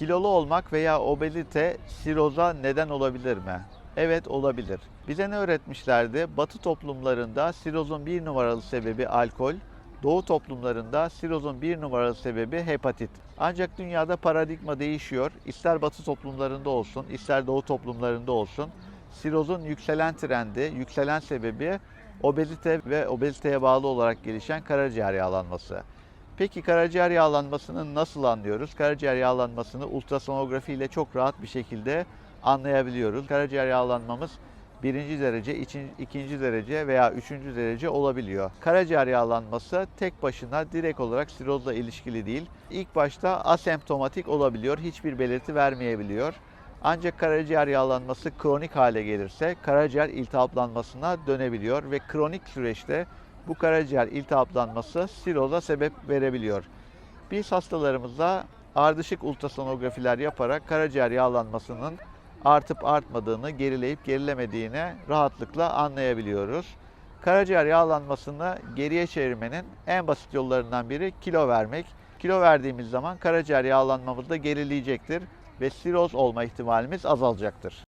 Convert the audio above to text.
Kilolu olmak veya obezite siroza neden olabilir mi? Evet olabilir. Bize ne öğretmişlerdi? Batı toplumlarında sirozun bir numaralı sebebi alkol, Doğu toplumlarında sirozun bir numaralı sebebi hepatit. Ancak dünyada paradigma değişiyor. İster batı toplumlarında olsun, ister doğu toplumlarında olsun. Sirozun yükselen trendi, yükselen sebebi obezite ve obeziteye bağlı olarak gelişen karaciğer yağlanması. Peki karaciğer yağlanmasını nasıl anlıyoruz? Karaciğer yağlanmasını ultrasonografi ile çok rahat bir şekilde anlayabiliyoruz. Karaciğer yağlanmamız birinci derece, ikinci derece veya üçüncü derece olabiliyor. Karaciğer yağlanması tek başına direkt olarak sirozla ilişkili değil. İlk başta asemptomatik olabiliyor, hiçbir belirti vermeyebiliyor. Ancak karaciğer yağlanması kronik hale gelirse karaciğer iltihaplanmasına dönebiliyor ve kronik süreçte bu karaciğer iltihaplanması siroza sebep verebiliyor. Biz hastalarımıza ardışık ultrasonografiler yaparak karaciğer yağlanmasının artıp artmadığını, gerileyip gerilemediğini rahatlıkla anlayabiliyoruz. Karaciğer yağlanmasını geriye çevirmenin en basit yollarından biri kilo vermek. Kilo verdiğimiz zaman karaciğer yağlanmamız da gerileyecektir ve siroz olma ihtimalimiz azalacaktır.